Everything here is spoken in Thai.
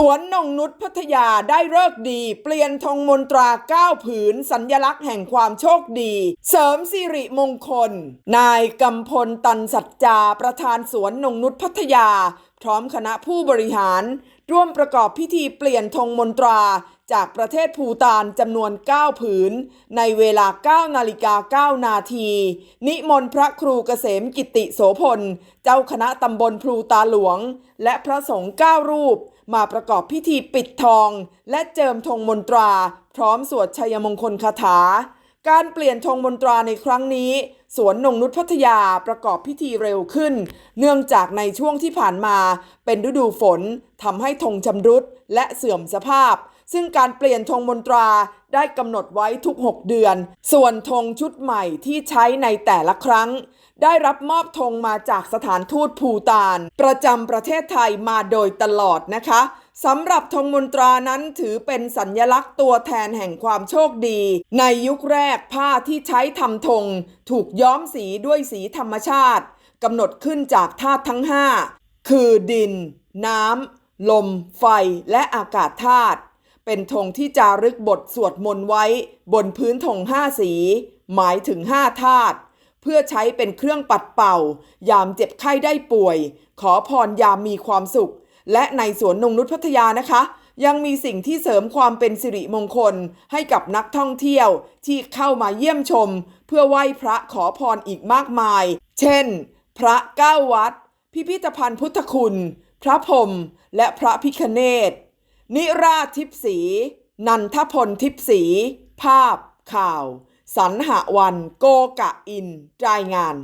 สวนนงนุษพัทยาได้เลิกดี เปลี่ยนธงมนตราก้าผืน สัญญลักษณ์แห่งความโชคดี เสริมสิริมงคล นายกำพลตันสัจจา ประธานสวนนงนุษพัทยา พร้อมคณะผู้บริหาร ร่วมประกอบพิธีเปลี่ยนธงมนตรา จากประเทศภูตานจำนวน 9 ผืน ในเวลา 9 นาฬิกา 9 นาที นิมนต์พระครูเกษมกิติโสพล เจ้าคณะตำบลพลูตาหลวง และพระสงฆ์9รูป มาประกอบพิธีปิดทอง และเจิมธงมนตรา พร้อมสวดชัยมงคลคาถา การเปลี่ยนธงมนตราในครั้งนี้ สวนนงนุษพัทยาประกอบพิธีเร็วขึ้น เนื่องจากในช่วงที่ผ่านมาเป็นฤดูฝนทำให้ธงชำรุดและเสื่อมสภาพ ซึ่งการเปลี่ยนธงมนตราได้กำหนดไว้ทุก 6 เดือน ส่วนธงชุดใหม่ที่ใช้ในแต่ละครั้ง ได้รับมอบธงมาจากสถานทูตภูตาน ประจำประเทศไทยมาโดยตลอดนะคะสำหรับธงมนตรานั้นถือเป็นสัญญลักษณ์ตัวแทนแห่งความโชคดี ในยุคแรกผ้าที่ใช้ทำธงถูกย้อมสีด้วยสีธรรมชาติกำหนดขึ้นจากธาตุทั้ง 5 คือดิน น้ำ ลม ไฟ และอากาศธาตุ เป็นธงที่จารึกบทสวดมนต์ไว้ บนพื้นธงห้าสี หมายถึงห้าธาตุเพื่อใช้เป็นเครื่องปัดเป่า ยามเจ็บไข้ได้ป่วย ขอพรยามมีความสุข และในสวนนงนุษพัทยานะคะ ยังมีสิ่งที่เสริมความเป็นสิริมงคล ให้กับนักท่องเที่ยวที่เข้ามาเยี่ยมชม เพื่อไหว้พระขอพรอีกมากมาย เช่น พระเก้าวัด พิพิธภัณฑ์พุทธคุณ พระพรมและพระพิคเนต นิราทิพสี นันทพลทิพสี ภาพข่าวสันหวันโกกะอิน รายงาน